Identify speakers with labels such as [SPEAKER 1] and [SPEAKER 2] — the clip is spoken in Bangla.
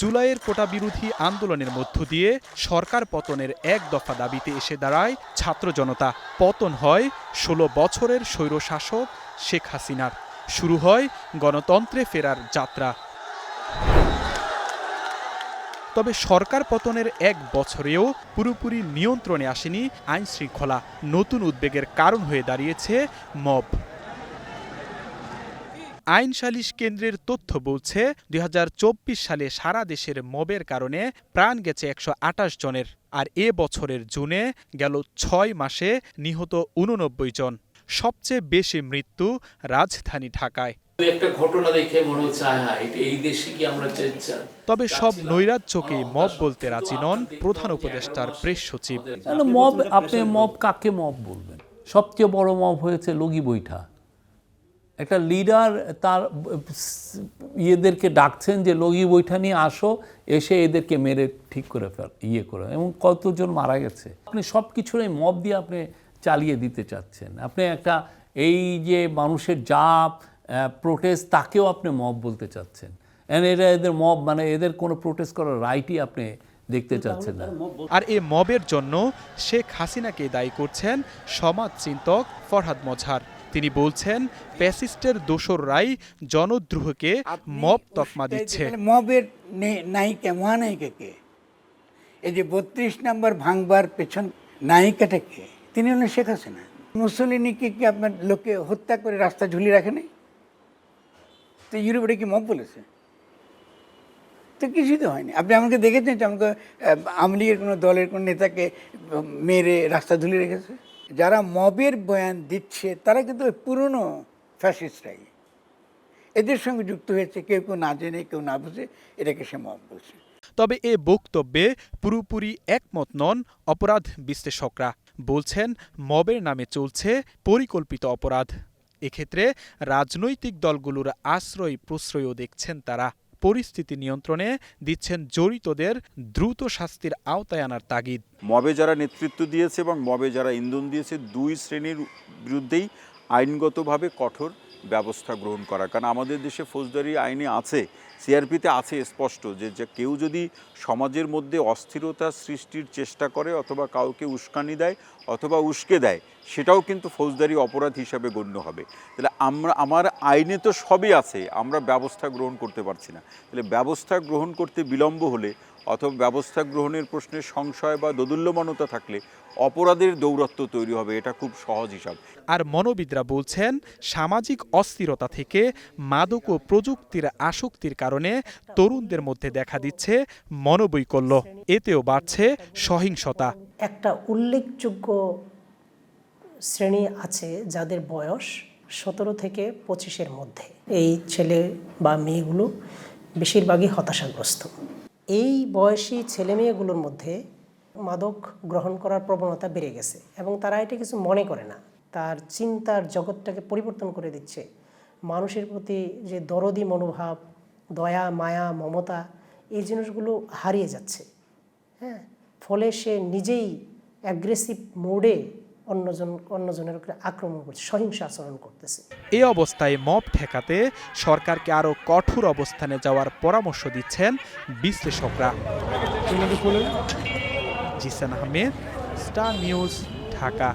[SPEAKER 1] জুলাইয়ের কোটা বিরোধী আন্দোলনের মধ্য দিয়ে সরকার পতনের এক দফা দাবিতে এসে দাঁড়ায় ছাত্র জনতা। পতন হয় ষোলো বছরের স্বৈরশাসক শেখ হাসিনার। শুরু হয় গণতন্ত্রে ফেরার যাত্রা। তবে সরকার পতনের এক বছরেও পুরোপুরি নিয়ন্ত্রণে আসেনি আইন শৃঙ্খলা নতুন উদ্বেগের কারণ হয়ে দাঁড়িয়েছে মব। আইন সালিশ কেন্দ্রের তথ্য বলছে দুই হাজার চব্বিশ সালে সারা দেশের মবের কারণে প্রাণ গেছে একশো আটাশ জনের আর এ বছরের জুনে গেল ছয় মাসে নিহত উননব্বই জন। সবচেয়ে বেশি মৃত্যু রাজধানী ঢাকায়।
[SPEAKER 2] একটা ঘটনা দেখে মনে হচ্ছে এই দেশে কি আমরা
[SPEAKER 1] তবে সব নৈরাজ্যকেই মব বলতে রাজি নন প্রধান উপদেষ্টার প্রেস সচিব।
[SPEAKER 3] মব আপনি মব কাকে মব বলবেন? সবচেয়ে বড় মব হয়েছে লগি বৈঠা। একটা লিডার তার ইয়েদেরকে ডাকছেন যে লগি বৈঠা নিয়ে আসো। এসে এদেরকে মেরে ঠিক করে ফেল ইয়ে করে এবং কতজন মারা গেছে। আপনি সব কিছুর এই মব দিয়ে আপনি চালিয়ে দিতে চাচ্ছেন। আপনি একটা এই যে মানুষের জাপ প্রোটেস্ট তাকেও আপনি মব বলতে চাচ্ছেন। And এরা এদের মব মানে এদের কোনো প্রোটেস্ট করার রাইটই আপনি দেখতে চাচ্ছেন না।
[SPEAKER 1] আর এ মবের জন্য শেখ হাসিনাকে দায়ী করছেন সমাজ চিন্তক ফরহাদ মজহার তিনি বলছেন প্যাসিস্টের দোসররাই জনদ্রোহকে মব তকমা দিচ্ছে।
[SPEAKER 4] মবের নায়িকা মহানায়িকা কে? এই যে বত্রিশ নাম্বার ভাঙবার পেছন নায়িকাটা কে? তিনি হলেন শেখ হাসিনা। মুসলিনীকে কি আপনার লোকে হত্যা করে রাস্তা ঝুলিয়ে রাখে নাই? তো ইউরোপে কি মব বলেছে? তো কিছুই তো হয়নি। আপনি আমাকে দেখেছেন যে আমাকে আওয়ামী লীগের কোনো দলের কোনো নেতাকে মেরে রাস্তা ঝুলিয়ে রেখেছে? যারা মবের বয়ান দিচ্ছে, তারা কিন্তু ওই পুরনো ফ্যাসিস্টরাই। এদের সঙ্গে যুক্ত হয়েছে, কেউ কেউ না জেনে, কেউ না বুঝে, এটাকে সে মব বলছে।
[SPEAKER 1] তবে এ বক্তব্যে পুরোপুরি একমত নন অপরাধ বিশ্লেষকরা। বলছেন, মবের নামে চলছে পরিকল্পিত অপরাধ। এক্ষেত্রে রাজনৈতিক দলগুলোর আশ্রয় প্রশ্রয়ও দেখছেন তারা। পরিস্থিতি নিয়ন্ত্রণে দিচ্ছেন জড়িতদের দ্রুত শাস্তির আওতায় আনার তাগিদ।
[SPEAKER 5] মবে যারা নেতৃত্ব দিয়েছে এবং মবে যারা ইন্ধন দিয়েছে, দুই শ্রেণির বিরুদ্ধেই আইনগতভাবে কঠোর ব্যবস্থা গ্রহণ করা। কারণ আমাদের দেশে ফৌজদারি আইনে আছে, সিআরপিতে আছে স্পষ্ট যে যে কেউ যদি সমাজের মধ্যে অস্থিরতা সৃষ্টির চেষ্টা করে অথবা কাউকে উস্কানি দেয় অথবা উস্কে দেয়, সেটাও কিন্তু ফৌজদারি অপরাধ হিসাবে গণ্য হবে। তাহলে আমরা, আমার আইনে তো সবই আছে, আমরা ব্যবস্থা গ্রহণ করতে পারছি না। তাহলে ব্যবস্থা গ্রহণ করতে বিলম্ব হলে অথবা ব্যবস্থা গ্রহণের প্রশ্নে সংশয় বা দোদুল্যমানতা থাকলে অপরাধের দৌরত্ব তৈরি হবে এটা খুব সহজ হিসাব।
[SPEAKER 1] আর মনোবিদরা বলছেন সামাজিক অস্থিরতা থেকে মাদক ও প্রযুক্তির আসক্তির কারণে তরুণদের মধ্যে দেখা দিচ্ছে মনোবৈকল্য। এতেও বাড়ছে সহিংসতা।
[SPEAKER 6] একটা উল্লেখযোগ্য শ্রেণি আছে যাদের বয়স সতেরো থেকে পঁচিশের মধ্যে। এই ছেলে বা মেয়েগুলো বেশিরভাগই হতাশাগ্রস্ত। এই বয়সী ছেলে মেয়েগুলোর মধ্যে মাদক গ্রহণ করার প্রবণতা বেড়ে গেছে এবং তারা এটা কিছু মনে করে না। তার চিন্তার জগৎটাকে পরিবর্তন করে দিচ্ছে। মানুষের প্রতি যে দরদি মনোভাব, দয়া, মায়া, মমতা, এই জিনিসগুলো হারিয়ে যাচ্ছে। হ্যাঁ? ফলে সে নিজেই অ্যাগ্রেসিভ মোডে অন্যজন অন্যজনের উপরে আক্রমণ করছে সহিংস আচরণ করতেছে।
[SPEAKER 1] এ অবস্থায় মব ঠেকাতে সরকারকে আরও কঠোর অবস্থানে যাওয়ার পরামর্শ দিচ্ছেন বিশ্লেষকরা। Zisan Ahmed star news Dhaka.